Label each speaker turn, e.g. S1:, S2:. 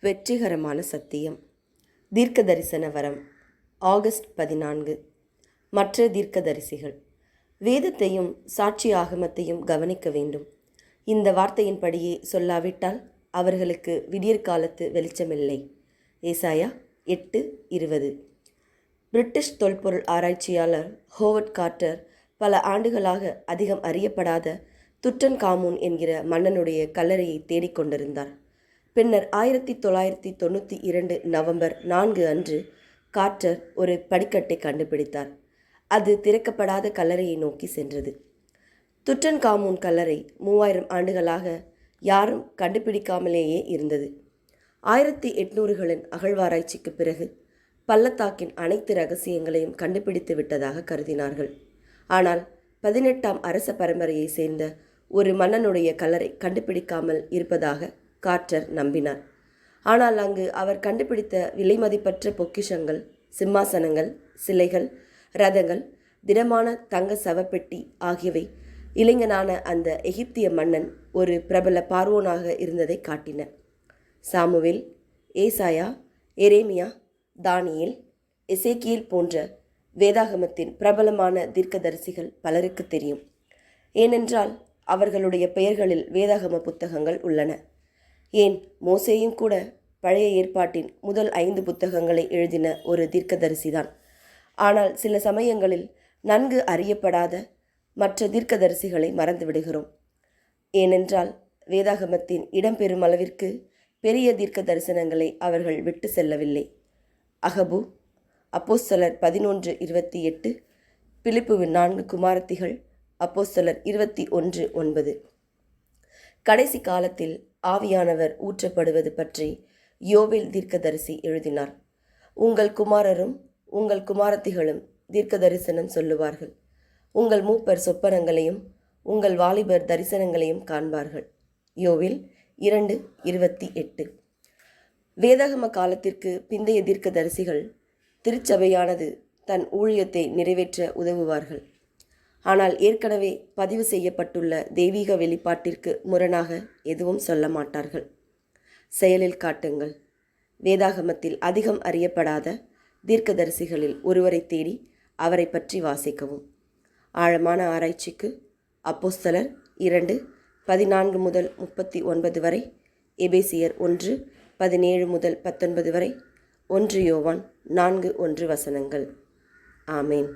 S1: வெற்றிகரமான சத்தியம். தீர்க்க தரிசன வரம் ஆகஸ்ட் பதினான்கு. மற்ற தீர்க்கதரிசிகள் வேதத்தையும் சாட்சி ஆகமத்தையும் கவனிக்க வேண்டும். இந்த வார்த்தையின்படியே சொல்லாவிட்டால் அவர்களுக்கு விடியற்காலத்து வெளிச்சமில்லை. ஏசாயா எட்டு இருபது. பிரிட்டிஷ் தொல்பொருள் ஆராய்ச்சியாளர் ஹோவர்ட் கார்ட்டர் பல ஆண்டுகளாக அதிகம் அறியப்படாத துட்டன் காமூன் என்கிற மன்னனுடைய கல்லறையை தேடிக்கொண்டிருந்தார். பின்னர் ஆயிரத்தி தொள்ளாயிரத்தி தொண்ணூற்றி இரண்டு நவம்பர் நான்கு அன்று கார்ட்டர் ஒரு படிக்கட்டை கண்டுபிடித்தார். அது திறக்கப்படாத கல்லறையை நோக்கி சென்றது. துட்டன் காமூன் கல்லறை மூவாயிரம் ஆண்டுகளாக யாரும் கண்டுபிடிக்காமலேயே இருந்தது. ஆயிரத்தி எட்நூறுகளின் அகழ்வாராய்ச்சிக்கு பிறகு பள்ளத்தாக்கின் அனைத்து ரகசியங்களையும் கண்டுபிடித்து விட்டதாக கருதினார்கள். ஆனால் பதினெட்டாம் அரச பரம்பரையை சேர்ந்த ஒரு மன்னனுடைய கல்லறை கண்டுபிடிக்காமல் இருப்பதாக கார்ட்டர் நம்பினார். ஆனால் அங்கு அவர் கண்டுபிடித்த விலைமதிப்பற்ற பொக்கிஷங்கள் சிம்மாசனங்கள் சிலைகள் ரதங்கள் திடமான தங்க சவப்பெட்டி ஆகியவை இளைஞனான அந்த எகிப்திய மன்னன் ஒரு பிரபல பார்வோனாக இருந்ததை காட்டின சாமுவேல் ஏசாயா எரேமியா தானியேல் எசேக்கியேல் போன்ற வேதாகமத்தின் பிரபலமான தீர்க்கதரிசிகள் பலருக்கு தெரியும். ஏனென்றால் அவர்களுடைய பெயர்களில் வேதாகம புத்தகங்கள் உள்ளன. ஏன் மோசேயும் கூட பழைய ஏற்பாட்டின் முதல் ஐந்து புத்தகங்களை எழுதின ஒரு தீர்க்கதரிசிதான். ஆனால் சில சமயங்களில் நன்கு அறியப்படாத மற்ற தீர்க்கதரிசிகளை மறந்துவிடுகிறோம். ஏனென்றால் வேதாகமத்தின் இடம்பெறும் அளவிற்கு பெரிய தீர்க்க தரிசனங்களை அவர்கள் விட்டு செல்லவில்லை. அகபு அப்போஸ்தலர் பதினொன்று இருபத்தி எட்டு பிலிப்புவின் நான்கு குமாரத்திகள் அப்போஸ்தலர் இருபத்தி ஒன்று ஒன்பது. கடைசி காலத்தில் ஆவியானவர் ஊற்றப்படுவது பற்றி யோவில் தீர்க்கதரிசி எழுதினார். உங்கள் குமாரரும் உங்கள் குமாரத்திகளும் தீர்க்க தரிசனம் சொல்லுவார்கள். உங்கள் மூப்பர் சொப்பனங்களையும் உங்கள் வாலிபர் தரிசனங்களையும் காண்பார்கள். யோவில் இரண்டு இருபத்தி எட்டு. வேதகம காலத்திற்கு பிந்தைய தீர்க்கதரிசிகள் திருச்சபையானது தன் ஊழியத்தை நிறைவேற்ற உதவுவார்கள். ஆனால் ஏற்கனவே பதிவு செய்யப்பட்டுள்ள தெய்வீக வெளிப்பாட்டிற்கு முரணாக எதுவும் சொல்ல மாட்டார்கள். செயலில் காட்டுங்கள். வேதாகமத்தில் அதிகம் அறியப்படாத தீர்க்கதரிசிகளில் ஒருவரை தேடி அவரை பற்றி வாசிக்கவும். ஆழமான ஆராய்ச்சிக்கு அப்போஸ்தலர் இரண்டு பதினான்கு முதல் முப்பத்தி ஒன்பது வரை எபேசியர் ஒன்று பதினேழு முதல் பத்தொன்பது வரை ஒன்று யோவான் நான்கு ஒன்று வசனங்கள். ஆமேன்.